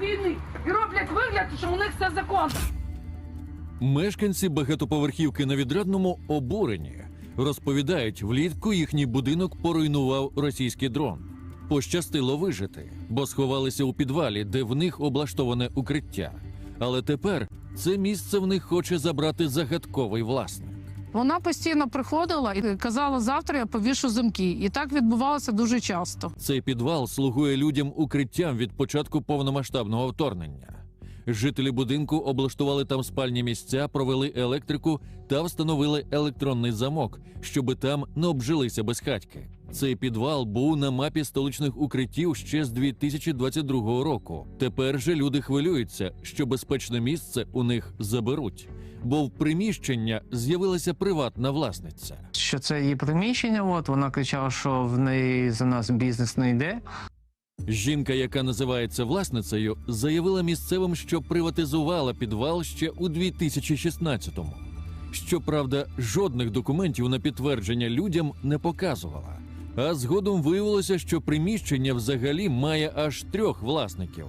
вільний і роблять вигляд, що у них все законно. Мешканці багатоповерхівки на відрадному обурені розповідають, влітку їхній будинок поруйнував російський дрон. Пощастило вижити, бо сховалися у підвалі, де в них облаштоване укриття. Але тепер це місце в них хоче забрати загадковий власник. Вона постійно приходила і казала, завтра я повішу замки. І так відбувалося дуже часто. Цей підвал слугує людям укриттям від початку повномасштабного вторгнення. Жителі будинку облаштували там спальні місця, провели електрику та встановили електронний замок, щоби там не обжилися безхатьки. Цей підвал був на мапі столичних укриттів ще з 2022 року. Тепер же люди хвилюються, що безпечне місце у них заберуть, бо в приміщення з'явилася приватна власниця. що це її приміщення. От вона кричала, що в неї за нас бізнес не йде. Жінка, яка називається власницею, заявила місцевим, що приватизувала підвал ще у 2016-му. Щоправда, жодних документів на підтвердження людям не показувала. А згодом виявилося, що приміщення взагалі має аж трьох власників.